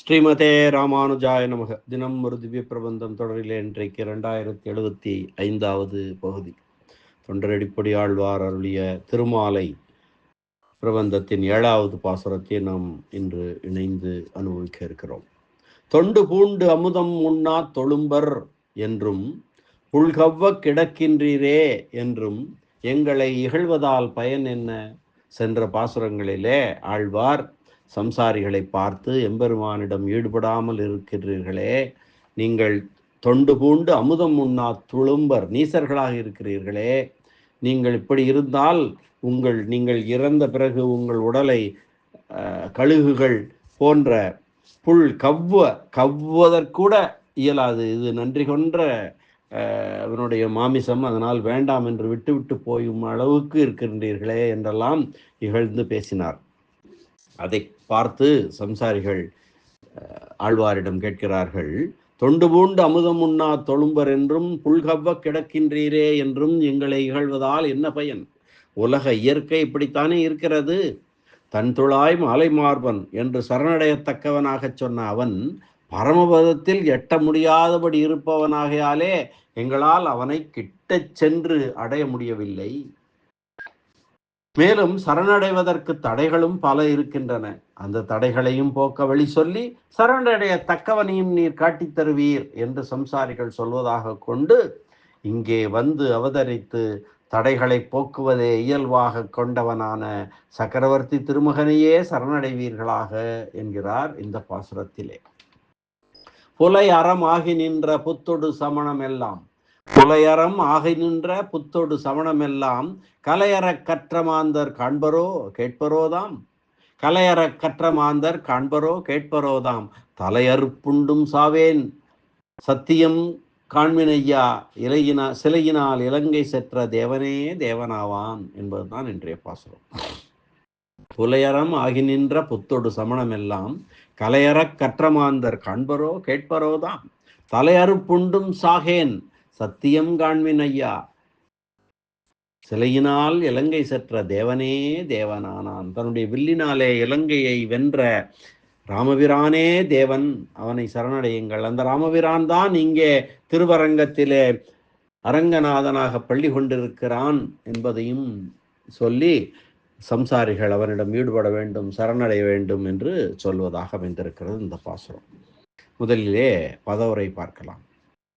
ஸ்ரீமதே ராமானுஜாய நமக. தினம் ஒரு திவ்ய பிரபந்தம் தொடரிலே இன்றைக்கு ரெண்டாயிரத்தி எழுபத்தி ஐந்தாவது பகுதி. தொண்டரடிப்படி ஆழ்வார் அருளிய திருமாலை பிரபந்தத்தின் ஏழாவது பாசுரத்தை நாம் இன்று இணைந்து அனுபவிக்க இருக்கிறோம். தொண்டு பூண்டு அமுதம் உண்ணா தொழும்பர் என்றும் புல்கவ்வ கிடக்கின்றீரே என்றும் எங்களை இகழ்வதால் பயன் என்ன? சென்ற பாசுரங்களிலே ஆழ்வார் சம்சாரிகளை பார்த்து எம்பெருமானிடம் ஈடுபடாமல் இருக்கிறீர்களே நீங்கள் தொண்டு பூண்டு அமுதம் உண்ணா துளும்பர் நீசர்களாக இருக்கிறீர்களே நீங்கள் இப்படி இருந்தால் உங்கள் நீங்கள் இறந்த பிறகு உங்கள் உடலை கழுகுகள் போன்ற புல் கவ்வ கவ்வதற்கூட இயலாது. இது நன்றி கொன்ற அவனுடைய மாமிசம். அதனால் வேண்டாம் என்று விட்டுவிட்டு போயும் அளவுக்கு இருக்கின்றீர்களே என்றெல்லாம் இகழ்ந்து பேசினார். அதை பார்த்து சம்சாரிகள் ஆழ்வாரிடம் கேட்கிறார்கள் தொண்டு பூண்டு அமுதம் உண்ணா தொழும்பர் என்றும் புல்கவ்வ கிடக்கின்றீரே என்றும் எங்களை இகழ்வதால் என்ன பயன்? உலக இயற்கை இப்படித்தானே இருக்கிறது. தன் துளாய் மாலை மார்பன் என்று சரணடையத்தக்கவனாகச் சொன்ன அவன் பரமபதத்தில் எட்ட முடியாதபடி இருப்பவனாகையாலே எங்களால் அவனை கிட்டச் சென்று அடைய முடியவில்லை. மேலும் சரணடைவதற்கு தடைகளும் பல இருக்கின்றன. அந்த தடைகளையும் போக்க வழி சொல்லி சரணடைய தக்கவனையும் நீர் காட்டித் தருவீர் என்று சம்சாரிகள் சொல்வதாக கொண்டு இங்கே வந்து அவதரித்து தடைகளை போக்குவதே இயல்பாக கொண்டவனான சக்கரவர்த்தி திருமகனையே சரணடைவீர்களாக என்கிறார் இந்த பாசுரத்திலே. புலை அறம் ஆகி நின்ற புத்தொடு சமணம் எல்லாம் புலையறம் ஆகி நின்ற புத்தொடு சமணமெல்லாம் கலையறக் கற்றமாந்தர் காண்பரோ கேட்பரோதாம்? கலையறக் கற்ற மாந்தர் காண்பரோ கேட்பரோதாம்? தலையறுப்புண்டும் சாவேன். சத்தியம் காண்மினையா இலையினா சிலையினால் இலங்கை செற்ற தேவனே தேவனாவான் என்பதுதான் இன்றைய பாசுரம். புலையறம் ஆகி நின்ற புத்தொடு சமணமெல்லாம் கலையறக் கற்றமாந்தர் காண்பரோ கேட்பரோதாம்? தலையறுப்புண்டும் சாகேன். சத்தியம் காண்மின் ஐயா. சிலையினால் இலங்கை செற்ற தேவனே தேவனானான். தன்னுடைய வில்லினாலே இலங்கையை வென்ற ராமபிரானே தேவன். அவனை சரணடையுங்கள். அந்த ராமபிரான் தான் இங்கே திருவரங்கத்திலே அரங்கநாதனாக பள்ளி கொண்டிருக்கிறான் என்பதையும் சொல்லி சம்சாரிகள் அவனிடம் ஈடுபட வேண்டும் சரணடைய வேண்டும் என்று சொல்வதாக அமைந்திருக்கிறது இந்த பாசுரம். முதலிலே பதவரை பார்க்கலாம்.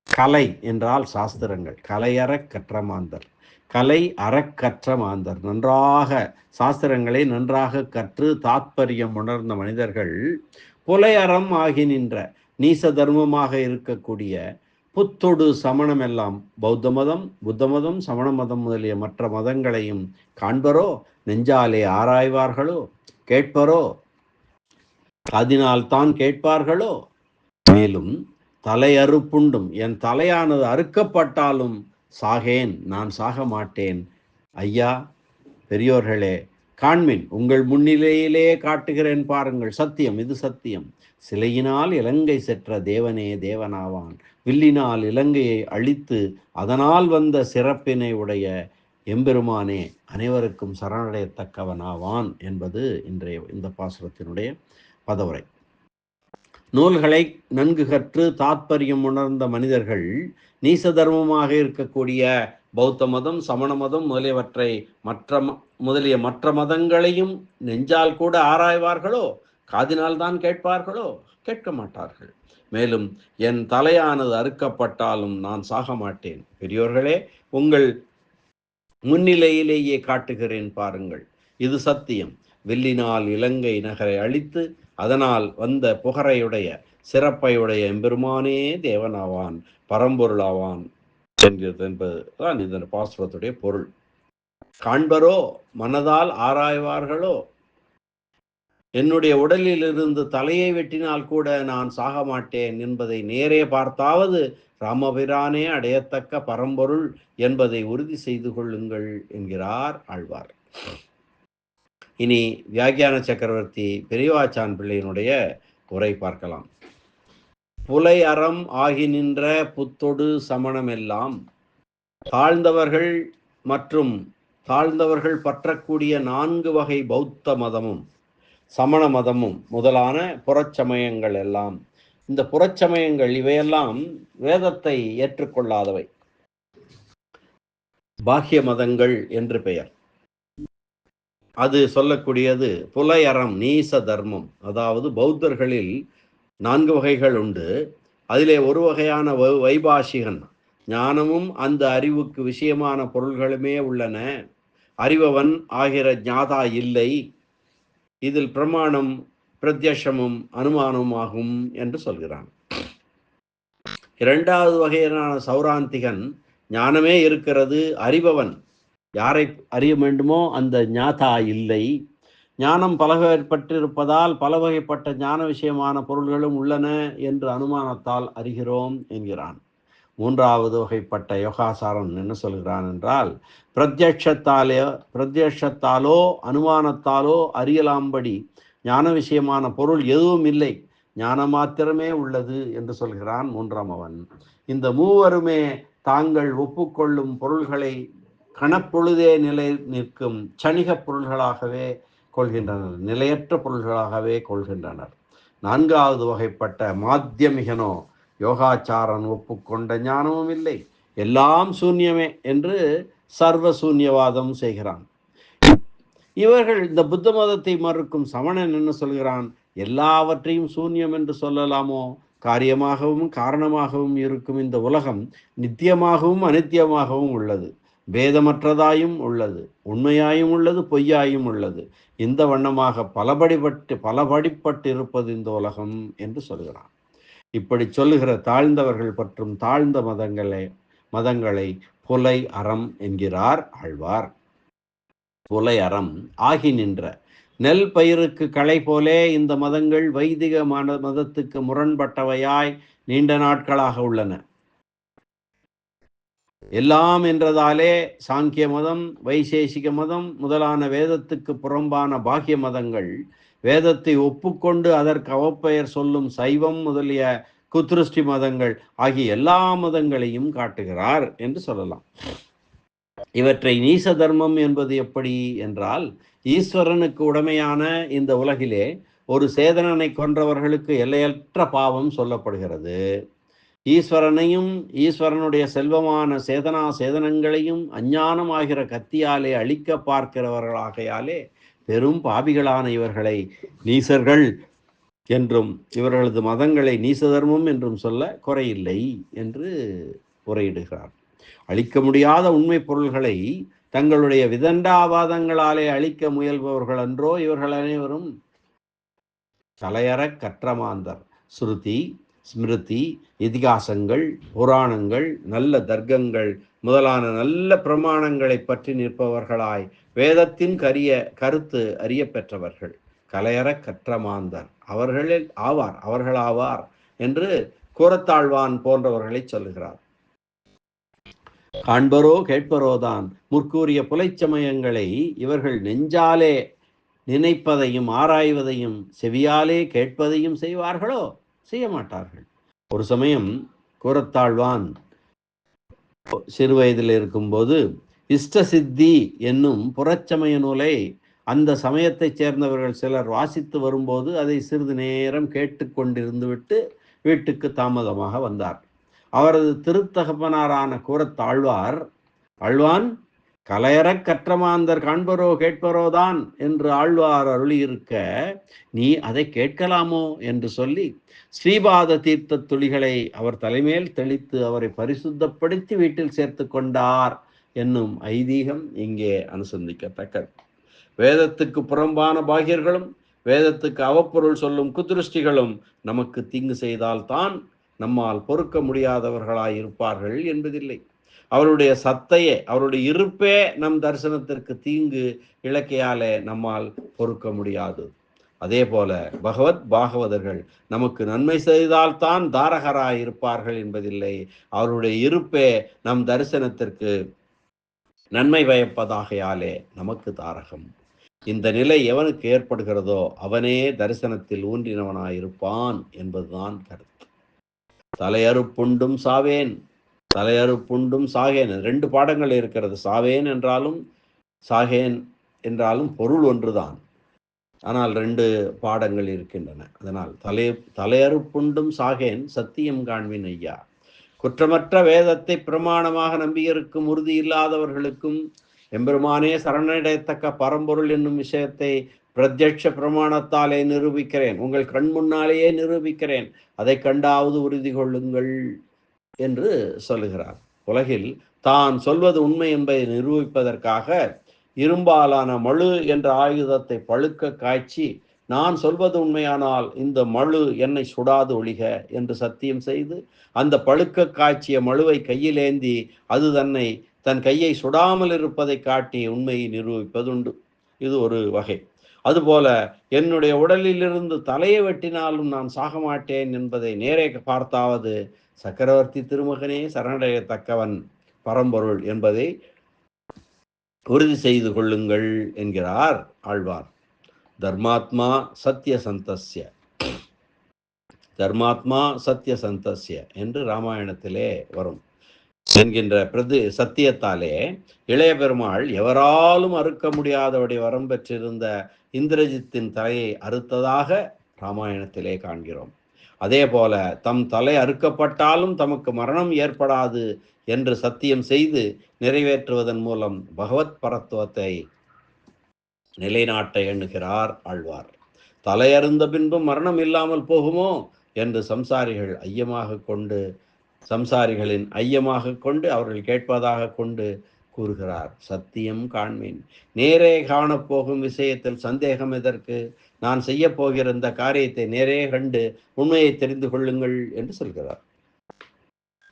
கலை என்றால் சாஸ்திரங்கள். கலையறக் கற்ற மாந்தர். கலை அறக்கற்ற மாந்தர். நன்றாக சாஸ்திரங்களை நன்றாக கற்று தாத்பரியம் உணர்ந்த மனிதர்கள் புலையறம் ஆகி நின்ற நீச தர்மமாக இருக்கக்கூடிய புத்தொடு சமணம் எல்லாம் பௌத்த மதம் புத்த மதம் சமண மதம் முதலிய மற்ற மதங்களையும் காண்பரோ நெஞ்சாலே ஆராய்வார்களோ கேட்பரோ அதனால் தான் கேட்பார்களோ? மேலும் தலையறுப்புண்டும். என் தலையானது அறுக்கப்பட்டாலும் சாகேன் நான் சாக மாட்டேன். ஐயா பெரியோர்களே காண்மின் உங்கள் முன்னிலையிலே காட்டுகிறேன் பாருங்கள். சத்தியம் இது சத்தியம். சிலையினால் இலங்கை செற்ற தேவனே தேவனாவான். வில்லினால் இலங்கையை அழித்து அதனால் வந்த சிறப்பினை உடைய எம்பெருமானே அனைவருக்கும் சரணடையத்தக்கவனாவான் என்பது இன்றைய இந்த பாசுரத்தினுடைய பதவுரை. நூல்களை நன்கு கற்று தாத்பரியம் உணர்ந்த மனிதர்கள் நீச தர்மமாக இருக்கக்கூடிய பௌத்த மதம் சமண மதம் முதலியவற்றை மற்ற ம- முதலிய மற்ற மதங்களையும் நெஞ்சால் கூட ஆராய்வார்களோ? காதினால் தான் கேட்பார்களோ? கேட்க மாட்டார்கள். மேலும் என் தலையானது அறுக்கப்பட்டாலும் நான் சாக மாட்டேன். பெரியோர்களே உங்கள் முன்னிலையிலேயே காட்டுகிறேன் பாருங்கள். இது சத்தியம். வில்லினால் இலங்கை நகரை அழித்து அதனால் வந்த புகரையுடைய சிறப்பையுடைய எம்பெருமானே தேவனாவான் பரம்பொருளாவான் என்கிறது என்பதுதான் இந்த பாசுரத்துடைய பொருள். காண்பரோ மனதால் ஆராய்வார்களோ? என்னுடைய உடலில் இருந்து தலையை வெட்டினால் கூட நான் சாக மாட்டேன் என்பதை நேரே பார்த்தாவது ராமபிரானே அடையத்தக்க பரம்பொருள் என்பதை உறுதி செய்து கொள்ளுங்கள் என்கிறார் ஆழ்வார். இனி வியாக்கியான சக்கரவர்த்தி பெரியவாச்சான் பிள்ளையினுடைய உரை பார்க்கலாம். புலை அறம் ஆகி நின்ற புத்தொடு சமணமெல்லாம் தாழ்ந்தவர்கள் மற்றும் தாழ்ந்தவர்கள் பற்றக்கூடிய நான்கு வகை பௌத்த மதமும் சமண மதமும் முதலான புறச்சமயங்கள் எல்லாம். இந்த புறச்சமயங்கள் இவையெல்லாம் வேதத்தை ஏற்றுக்கொள்ளாதவை. பாக்கிய மதங்கள் என்று பெயர். அது சொல்லக்கூடியது புலையறம் நீச தர்மம். அதாவது பௌத்தர்களில் நான்கு வகைகள் உண்டு. அதிலே ஒரு வகையான வ- வைபாஷிகன். ஞானமும் அந்த அறிவுக்கு விஷயமான பொருள்களுமே உள்ளன. அறிபவன் ஆகிற ஞாதா இல்லை. இதில் பிரமாணம் பிரத்யட்சமும் அனுமானமாகும் என்று சொல்கிறான். இரண்டாவது வகையான சௌராந்திகன் ஞானமே இருக்கிறது அறிபவன். யாரை அறிய வேண்டுமோ அந்த ஞாதா இல்லை. ஞானம் பலவகைப்பட்டிருப்பதால் பல வகைப்பட்ட ஞான விஷயமான பொருள்களும் உள்ளன என்று அனுமானத்தால் அறிகிறோம் என்கிறான். மூன்றாவது வகைப்பட்ட யோகாசாரம் என்ன சொல்கிறான் என்றால் பிரத்யட்சத்தாலே பிரத்யட்சத்தாலோ அனுமானத்தாலோ அறியலாம்படி ஞான விஷயமான பொருள் எதுவும் இல்லை. ஞான மாத்திரமே உள்ளது என்று சொல்கிறான் மூன்றாம் அவன். இந்த மூவருமே தாங்கள் ஒப்புக்கொள்ளும் பொருள்களை கணப்பொழுதே நிலை நிற்கும் சணிகப் பொருள்களாகவே கொள்கின்றனர் நிலையற்ற பொருள்களாகவே கொள்கின்றனர். நான்காவது வகைப்பட்ட மாத்தியமிகனோ யோகாச்சாரன் ஒப்புக்கொண்ட ஞானமும் இல்லை. எல்லாம் சூன்யமே என்று சர்வ சூன்யவாதம் செய்கிறான். இவர்கள் இந்த புத்த மதத்தை மறுக்கும் சமணன் என்ன சொல்கிறான்? எல்லாவற்றையும் சூன்யம் என்று சொல்லலாமோ? காரியமாகவும் காரணமாகவும் இருக்கும் இந்த உலகம் நித்தியமாகவும் அனித்தியமாகவும் உள்ளது. பேதமற்றதாயும் உள்ளது உண்மையாயும் உள்ளது பொய்யாயும் உள்ளது. இந்த வண்ணமாக பலபடிப்பட்டு பலபடிப்பட்டிருப்பது இந்த உலகம் என்று சொல்கிறான். இப்படி சொல்லுகிற தாழ்ந்தவர்கள் பற்றும் தாழ்ந்த மதங்களை மதங்களை புலை அறம் என்கிறார் ஆழ்வார். புலை அறம் ஆகி நின்ற நெல் பயிருக்கு களை போலே இந்த மதங்கள் வைதிக மத மதத்துக்கு முரண்பட்டவையாய் நீண்ட நாட்களாக உள்ளன. எல்லாம் என்றதாலே சாங்கிய மதம் வைசேஷிக மதம் முதலான வேதத்துக்கு புறம்பான பாக்கிய மதங்கள் வேதத்தை ஒப்புக்கொண்டு அதற்கு அவப்பெயர் சொல்லும் சைவம் முதலிய குத்ருஷ்டி மதங்கள் ஆகிய எல்லா மதங்களையும் காட்டுகிறார் என்று சொல்லலாம். இவற்றை நீச தர்மம் என்பது எப்படி என்றால் ஈஸ்வரனுக்கு உடமையான இந்த உலகிலே ஒரு சேதனனை கொன்றவர்களுக்கு எல்லையற்ற பாவம் சொல்லப்படுகிறது. ஈஸ்வரனையும் ஈஸ்வரனுடைய செல்வமான சேதனா சேதனங்களையும் அஞ்ஞானம் ஆகிற கத்தியாலே அழிக்க பார்க்கிறவர்களாகையாலே பெரும் பாபிகளான இவர்களை நீசர்கள் என்றும் இவர்களது மதங்களை நீச தர்மம் என்றும் சொல்ல குறையில்லை என்று உரையிடுகிறார். அழிக்க முடியாத உண்மை பொருள்களை தங்களுடைய விதண்டாவாதங்களாலே அழிக்க முயல்பவர்கள் அன்றோ இவர்கள் அனைவரும் தலையறக் கற்றமாந்தர். ஸ்ருதி ஸ்மிருதி இதிகாசங்கள் புராணங்கள் நல்ல தர்க்கங்கள் முதலான நல்ல பிரமாணங்களை பற்றி நிற்பவர்களாய் வேதத்தின் கரிய கருத்து அறிய பெற்றவர்கள் கலையற கற்றமாந்தர் அவர்களில் ஆவார் அவர்களாவார் என்று கூறத்தாழ்வான் போன்றவர்களை சொல்லுகிறார். காண்பரோ கேட்பரோதான் முற்கூறிய புலைச்சமயங்களை இவர்கள் நெஞ்சாலே நினைப்பதையும் ஆராய்வதையும் செவியாலே கேட்பதையும் செய்வார்களோ? செய்ய மாட்டார்கள் ஒரு சமயம் கூறத்தாழ்வான் சிறு வயதில் இருக்கும்போது இஷ்ட சித்தி என்னும் புறச்சமய நூலை அந்த சமயத்தைச் சேர்ந்தவர்கள் சிலர் வாசித்து வரும்போது அதை சிறிது நேரம் கேட்டுக்கொண்டிருந்து விட்டு வீட்டுக்கு தாமதமாக வந்தார் அவரது திருத்தகப்பனாரான கூறத்தாழ்வார் ஆழ்வான் கலையறக் கற்றமாந்தர் காண்பரோ கேட்பரோ தான் என்று ஆழ்வார் அருளியிருக்க நீ அதை கேட்கலாமோ என்று சொல்லி ஸ்ரீபாத தீர்த்த துளிகளை அவர் தலைமேல் தெளித்து அவரை பரிசுத்தப்படுத்தி வீட்டில் சேர்த்து கொண்டார் என்னும் ஐதீகம் இங்கே அனுசந்திக்கத்தக்கது. வேதத்துக்கு புறம்பான பாகியர்களும் வேதத்துக்கு அவப்பொருள் சொல்லும் குதிருஷ்டிகளும் நமக்கு தீங்கு செய்தால்தான் நம்மால் பொறுக்க முடியாதவர்களாய் இருப்பார்கள் என்பதில்லை. அவருடைய சத்தையே அவருடைய இருப்பே நம் தரிசனத்திற்கு தீங்கு இலக்கையாலே நம்மால் பொறுக்க முடியாது. அதே போல பகவத் பாகவதர்கள் நமக்கு நன்மை செய்தால்தான் தாரகராய் இருப்பார்கள் என்பதில்லை. அவருடைய இருப்பே நம் தரிசனத்திற்கு நன்மை பயப்பதாகையாலே நமக்கு தாரகம். இந்த நிலை எவனுக்கு ஏற்படுகிறதோ அவனே தரிசனத்தில் ஊன்றினவனாயிருப்பான் என்பதுதான் கருத்து. தலையறுப்புண்டும் சாவேன் தலையறுப்புண்டும் சாகேன். ரெண்டு பாடங்கள் இருக்கிறது. சாவேன் என்றாலும் சாகேன் என்றாலும் பொருள் ஒன்றுதான். ஆனால் ரெண்டு பாடங்கள் இருக்கின்றன. அதனால் தலை தலையறுப்புண்டும் சாகேன் சத்தியம் காண்பின் ஐயா. குற்றமற்ற வேதத்தை பிரமாணமாக நம்பியிருக்கும் உறுதி இல்லாதவர்களுக்கும் எம்பெருமானே சரணடையத்தக்க பரம்பொருள் என்னும் விஷயத்தை பிரத்யட்ச பிரமாணத்தாலே நிரூபிக்கிறேன். உங்கள் கண் முன்னாலேயே நிரூபிக்கிறேன். அதை கண்டாவது உறுதி கொள்ளுங்கள். என்று சொல்லுகிறார் உலகில் தான் சொல்வது உண்மை என்பதை நிரூபிப்பதற்காக இரும்பாலான மழு என்ற ஆயுதத்தை பழுக்க காய்ச்சி நான் சொல்வது உண்மையானால் இந்த மழு என்னை சுடாது ஒழிக என்று சத்தியம் செய்து அந்த பழுக்க காய்ச்சிய மழுவை கையிலேந்தி அது தன்னை தன் கையை சுடாமல் இருப்பதை காட்டி உண்மையை நிரூபிப்பதுண்டு. இது ஒரு வகை. அதுபோல என்னுடைய உடலிலிருந்து தலையை வெட்டினாலும் நான் சாக மாட்டேன் என்பதை நேரே பார்த்தாவது சக்கரவர்த்தி திருமகனே சரணடையத்தக்கவன் பரம்பொருள் என்பதை உறுதி செய்து கொள்ளுங்கள் என்கிறார் ஆழ்வார். தர்மாத்மா சத்திய சந்தஸ்ய தர்மாத்மா சத்திய சந்தஸ்ய என்று ராமாயணத்திலே வரும். என்கின்ற பிரதி சத்தியத்தாலே இளைய பெருமாள் எவராலும் அறுக்க முடியாதபடி வரம் பெற்றிருந்த இந்திரஜித்தின் தலையை அறுத்ததாக ராமாயணத்திலே காண்கிறோம். அதே போல தம் தலை அறுக்கப்பட்டாலும் தமக்கு மரணம் ஏற்படாது என்று சத்தியம் செய்து நிறைவேற்றுவதன் மூலம் பகவத் பரத்துவத்தை நிலைநாட்ட எண்ணுகிறார் ஆழ்வார். தலையருந்த பின்பும் மரணம் இல்லாமல் போகுமோ என்று சம்சாரிகள் ஐயமாக கொண்டு சம்சாரிகளின் ஐயமாக கொண்டு அவர்கள் கேட்பதாக கொண்டு கூறுகிறார். சத்தியம் காண்மேன். நேரே காணப்போகும் விஷயத்தில் சந்தேகம் எதற்கு? நான் செய்ய போகிற இந்த காரியத்தை நேரே கண்டு உண்மையை தெரிந்து கொள்ளுங்கள் என்று சொல்கிறார்.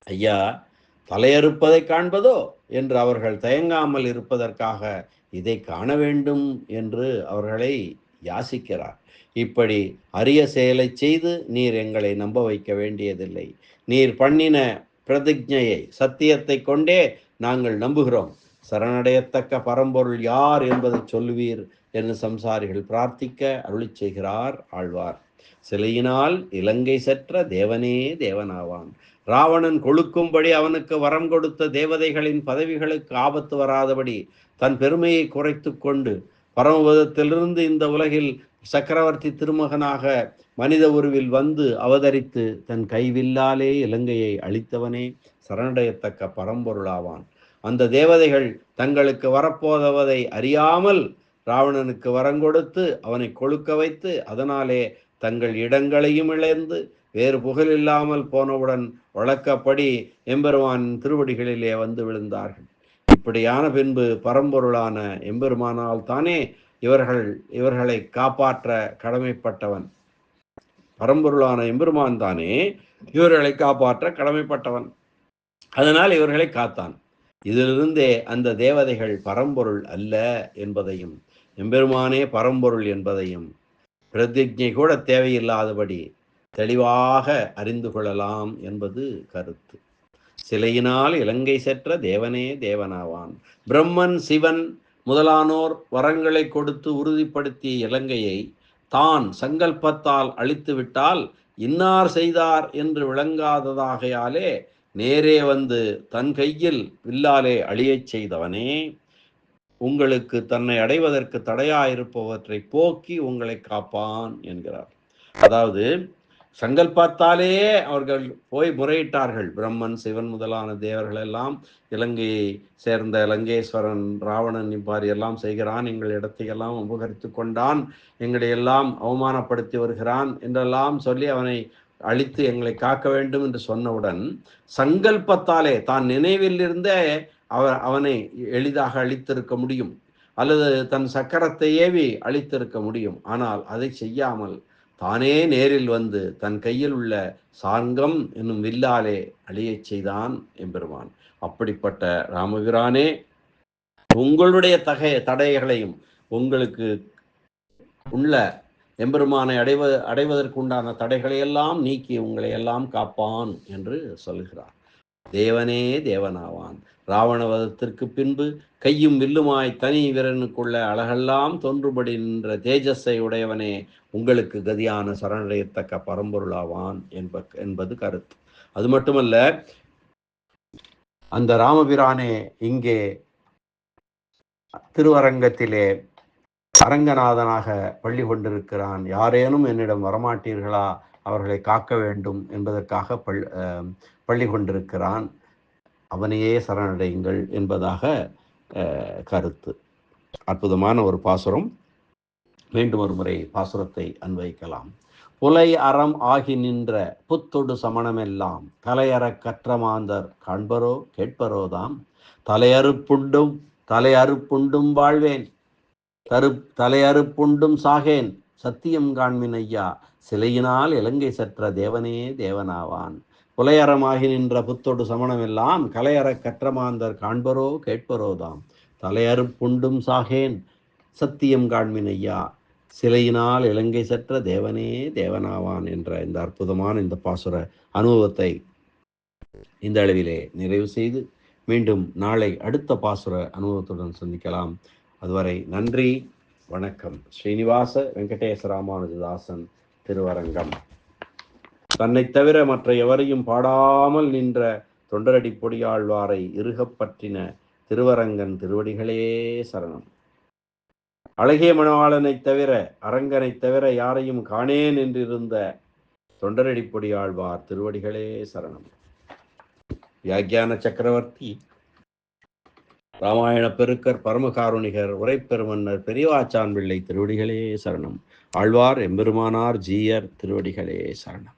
ஐயா தலையறுப்பதை காண்பதோ என்று அவர்கள் தயங்காமல் இருப்பதற்காக இதை காண வேண்டும் என்று அவர்களை யாசிக்கிறார். இப்படி அரிய செயலை செய்து நீர் எங்களை நம்ப வைக்க வேண்டியதில்லை. நீர் பண்ணின பிரதிஜையை சத்தியத்தை கொண்டே நாங்கள் நம்புகிறோம். சரணடையத்தக்க பரம்பொருள் யார் என்பதை சொல்லுவீர். என்று சம்சாரிகள் பிரார்த்திக்க அருளி செய்கிறார் ஆழ்வார். சிலையினால் இலங்கை செற்ற தேவனே தேவனாவான். ராவணன் கொழுக்கும்படி அவனுக்கு வரம் கொடுத்த தேவதைகளின் பதவிகளுக்கு ஆபத்து வராதபடி தன் பெருமையை குறைத்து கொண்டு பரமபதத்திலிருந்து இந்த உலகில் சக்கரவர்த்தி திருமகனாக மனித உருவில் வந்து அவதரித்து தன் கைவில்லாலே இலங்கையை அழித்தவனே சரணடையத்தக்க பரம்பொருளாவான். அந்த தேவதைகள் தங்களுக்கு வரப்போதவதை அறியாமல் ராவணனுக்கு வரங்கொடுத்து அவனை கொழுக்க வைத்து அதனாலே தங்கள் இடங்களையும் இழந்து வேறு புகழ் இல்லாமல் போனவுடன் வழக்கப்படி எம்பெருமான் திருவடிகளிலே வந்து விழுந்தார்கள். இப்படியான பின்பு பரம்பொருளான எம்பெருமானால் தானே இவர்கள் இவர்களை காப்பாற்ற கடமைப்பட்டவன். பரம்பொருளான எம்பெருமான் தானே இவர்களை காப்பாற்ற கடமைப்பட்டவன். அதனால் இவர்களை காத்தான். இதிலிருந்தே அந்த தேவதைகள் பரம்பொருள் அல்ல என்பதையும் எம்பெருமானே பரம்பொருள் என்பதையும் பிரதிஜை கூட தேவையில்லாதபடி தெளிவாக அறிந்து கொள்ளலாம் என்பது கருத்து. சிலையினால் இலங்கை செற்ற தேவனே தேவனாவான். பிரம்மன் சிவன் முதலானோர் வரங்களை கொடுத்து உறுதிப்படுத்திய இலங்கையை தான் சங்கல்பத்தால் அழித்துவிட்டால் இன்னார் செய்தார் என்று விளங்காததாகையாலே நேரே வந்து தன் கையில் வில்லாலே அழியச் செய்தவனே. உங்களுக்கு தன்னை அடைவதற்கு தடையாயிருப்பவற்றை போக்கி உங்களை காப்பான் என்கிறார். அதாவது சங்கல்பத்தாலே அவர்கள் போய் முறையிட்டார்கள். பிரம்மன் சிவன் முதலான தேவர்கள் எல்லாம் இலங்கையை சேர்ந்த இலங்கேஸ்வரன் ராவணன் இவ்வாறு எல்லாம் செய்கிறான். எங்கள் இடத்தையெல்லாம் உபகரித்து கொண்டான். எங்களை எல்லாம் அவமானப்படுத்தி வருகிறான் என்றெல்லாம் சொல்லி அவனை அழித்து எங்களை காக்க வேண்டும் என்று சொன்னவுடன் சங்கல்பத்தாலே தான் நினைவில் இருந்தே அவர் அவனை எளிதாக அழித்திருக்க முடியும். அல்லது தன் சக்கரத்தை ஏவி அழித்திருக்க முடியும். ஆனால் அதை செய்யாமல் தானே நேரில் வந்து தன் கையில் உள்ள சாங்கம் என்னும் வில்லாலே அழியச் செய்தான் எம்பெருமான். அப்படிப்பட்ட ராமபிரானே உங்களுடைய தகை தடைகளையும் உங்களுக்கு உள்ள எம்பெருமானை அடைவ அடைவதற்குண்டான தடைகளையெல்லாம் நீக்கி உங்களை எல்லாம் காப்பான் என்று சொல்கிறார் தேவனே தேவனாவான். ராவணவதத்திற்கு பின்பு கையும் வில்லுமாய் தனி வீரனுக்குள்ள அழகெல்லாம் தோன்றுபடி நின்ற தேஜஸை உடையவனே உங்களுக்கு கதியான சரணடையத்தக்க பரம்பொருளாவான் என்ப என்பது கருத்து. அது மட்டுமல்ல அந்த ராமபிரானே இங்கே திருவரங்கத்திலே அரங்கநாதனாக பள்ளி கொண்டிருக்கிறான் யாரேனும் என்னிடம் வரமாட்டீர்களா? அவர்களை காக்க வேண்டும் என்பதற்காக பள் பள்ளி கொண்டிருக்கிறான் அவனையே சரணடையுங்கள் என்பதாக கருத்து. அற்புதமான ஒரு பாசுரம். மீண்டும் ஒரு முறை பாசுரத்தை அன்வைக்கலாம் புலை அறம் ஆகி நின்ற புத்தொடு சமணமெல்லாம் தலையறக் கற்ற மாந்தர் காண்பரோ கேட்பரோதாம் தலையறுப்புண்டும் தலையறுப்புண்டும் வாழ்வேன். தரு தலையறுப்புண்டும் சாகேன். சத்தியம் காண்மின் ஐயா சிலையினால் இலங்கை சற்ற தேவனே தேவனாவான். புலையறமாகி நின்ற புத்தொடு சமணமெல்லாம் கலையறக் கற்றமாந்தர் காண்பரோ கேட்பரோதாம். தலையறுப்புண்டும் சாகேன். சத்தியம் காண்மின் ஐயா சிலையினால் இலங்கை சற்ற தேவனே தேவனாவான் என்ற இந்த அற்புதமான இந்த பாசுர அனுபவத்தை இந்த அளவிலே நிறைவு செய்து மீண்டும் நாளை அடுத்த பாசுர அனுபவத்துடன் சந்திக்கலாம். அதுவரை நன்றி வணக்கம். ஸ்ரீனிவாச வெங்கடேச ராமானுஜதாசன் திருவரங்கம். தன்னை தவிர மற்ற எவரையும் பாடாமல் நின்ற தொண்டரடி பொடியாழ்வாரை இறுகப் பற்றின திருவரங்கன் திருவடிகளே சரணம். அழகிய மணவாளனைத் தவிர அரங்கனைத் தவிர யாரையும் காணேன் என்றிருந்த தொண்டரடிப்பொடி ஆழ்வார் திருவடிகளே சரணம். வியாக்கியான சக்கரவர்த்தி ராமாயண பெருக்கர் பரமகாருணிகர் உரைப்பெருமன்னர் பெரியவாச்சான் பிள்ளை திருவடிகளே சரணம். ஆழ்வார் எம்பெருமானார் ஜீயர் திருவடிகளே சரணம்.